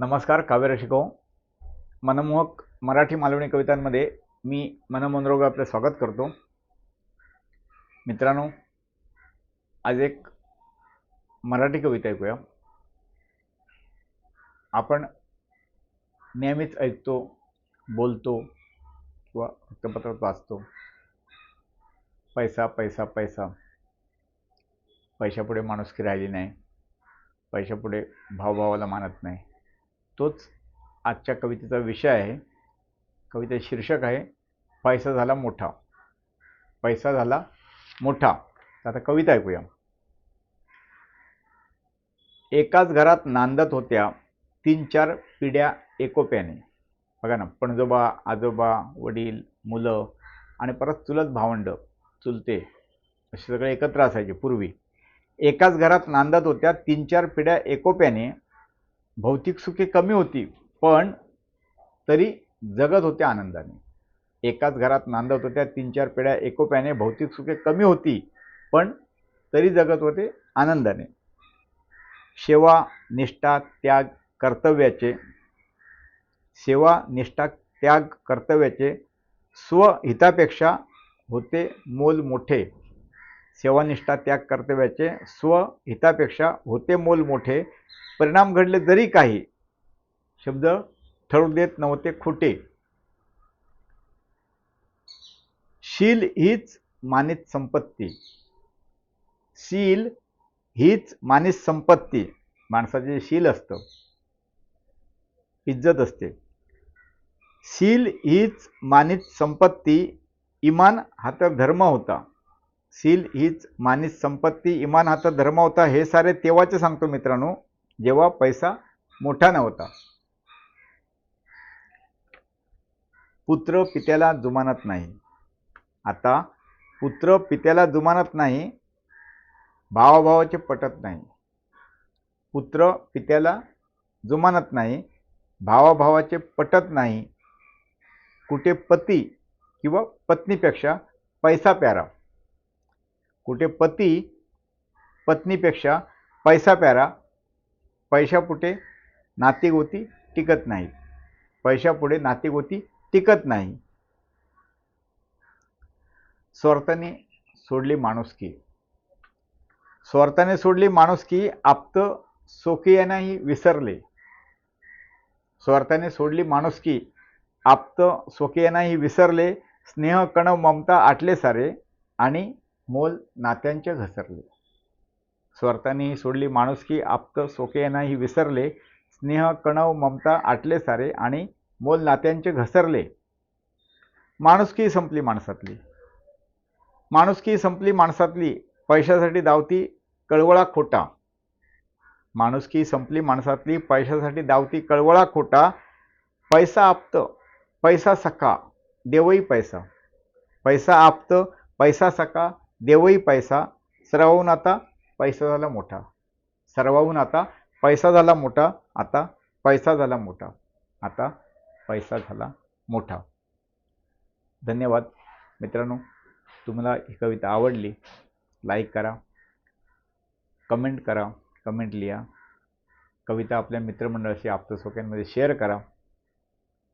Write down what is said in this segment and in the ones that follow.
नमस्कार काव्य रसिको मनमोहक मराठी मालवणी कवितांमध्ये मी मनमनरोग आपलं स्वागत करतो. मित्रांनो आज एक मराठी कविता ऐकूया. आपण नेहमीच ऐकतो बोलतो किंवा वृत्तपत्रात वाचतो. पैसा पैसा पैसा. पैशापुढे माणुसकी राहिली नाही. पैशापुढे भावभावाला मानत नाही. तोच आजच्या कवितेचा विषय आहे. कवितेचं शीर्षक आहे पैसा झाला मोठा. पैसा झाला मोठा. आता कविता ऐकूया. एकाच घरात नांदत होत्या तीन चार पिढ्या एकोप्याने. बघा ना पणजोबा आजोबा वडील मुलं आणि परत चुलत भावंड चुलते असे सगळे एकत्र असायचे पूर्वी. एकाच घरात नांदत होत्या तीन चार पिढ्या एकोप्याने भौतिक सुखे कमी होती पण तरी जगत होते आनंदाने. एकाच घरात नांदत होत्या तीन चार पिढ्या एकोप्याने भौतिक सुखे कमी होती पण तरी जगत होते आनंदाने. सेवा निष्ठा त्याग कर्तव्याचे सेवा निष्ठा त्याग कर्तव्याचे स्वहितापेक्षा होते मोल मोठे. सेवानिष्ठा त्याग कर्तव्याचे स्वहितापेक्षा होते मोल मोठे. परिणाम घडले जरी काही शब्द ठरवू देत नव्हते खोटे. शील हीच मानित संपत्ती. शील हीच मानित संपत्ती. माणसाचे शील असतं. इज्जत असते. शील हीच मानित संपत्ती. इमान हा तर धर्म होता. सील हीच मानिस संपत्ती इमान हाता धर्म होता हे सारे तेव्हाचे सांगतो मित्रांनो जेव्हा पैसा मोठा नव्हता. पुत्र पित्याला जुमानत नाही. आता पुत्र पित्याला जुमानत नाही भावाभावाचे पटत नाही. पुत्र पित्याला जुमानत नाही भावाभावाचे पटत नाही. कुठे पती किंवा पत्नीपेक्षा पैसा प्यारा. कुठे पती पत्नीपेक्षा पैसा प्यारा पैशापुढे नातीगोती टिकत नाहीत पैशापुढे नातीगोती टिकत नाही. स्वार्थाने सोडली माणुसकी. स्वार्थाने सोडली माणुसकी आप्त सोकियानाही विसरले. स्वार्थाने सोडली माणुसकी आप्त स्वकीयांनाही विसरले. स्नेह कणव ममता आटले सारे आणि मोल नात्यांचे घसरले. स्वार्थाने सोडली माणुसकी आप्त स्वकीयांनाही विसरले. स्नेह कणव ममता आटले सारे आणि मोल नात्यांचे घसरले. माणुसकी संपली माणसातली? माणुसकी संपली माणसातली? पैशासाठी धावती कळवळा खोटा. माणुसकी संपली माणसातली? पैशासाठी धावती कळवळा खोटा. पैसा आप्त पैसा सखा देवई पैसा. पैसा आप्त पैसा सखा देवही पैसा सर्वाहून आता पैसा झाला मोठा. सर्वाहून आता पैसा झाला मोठा आता पैसा झाला मोठा. आता पैसा झाला मोठा. धन्यवाद. मित्रांनो तुम्हाला ही कविता आवडली लाईक करा कमेंट करा कमेंट लिहा. कविता आपल्या मित्रमंडळाशी आप्तसोक्यांमध्ये शेअर करा.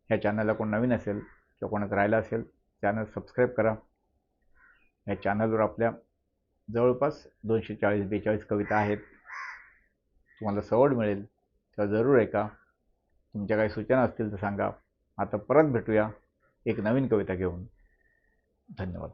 ह्या चॅनलला कोण नवीन असेल किंवा कोणाचं राहिलं असेल चॅनल सबस्क्राईब करा. या चॅनलवर आपल्या जवळपास दोनशे चाळीस बेचाळीस कविता आहेत. तुम्हाला सवड मिळेल. तेव्हा जरूर ऐका. तुमच्या काही सूचना असतील तर सांगा. आता परत भेटूया. एक नवीन कविता घेऊन. धन्यवाद.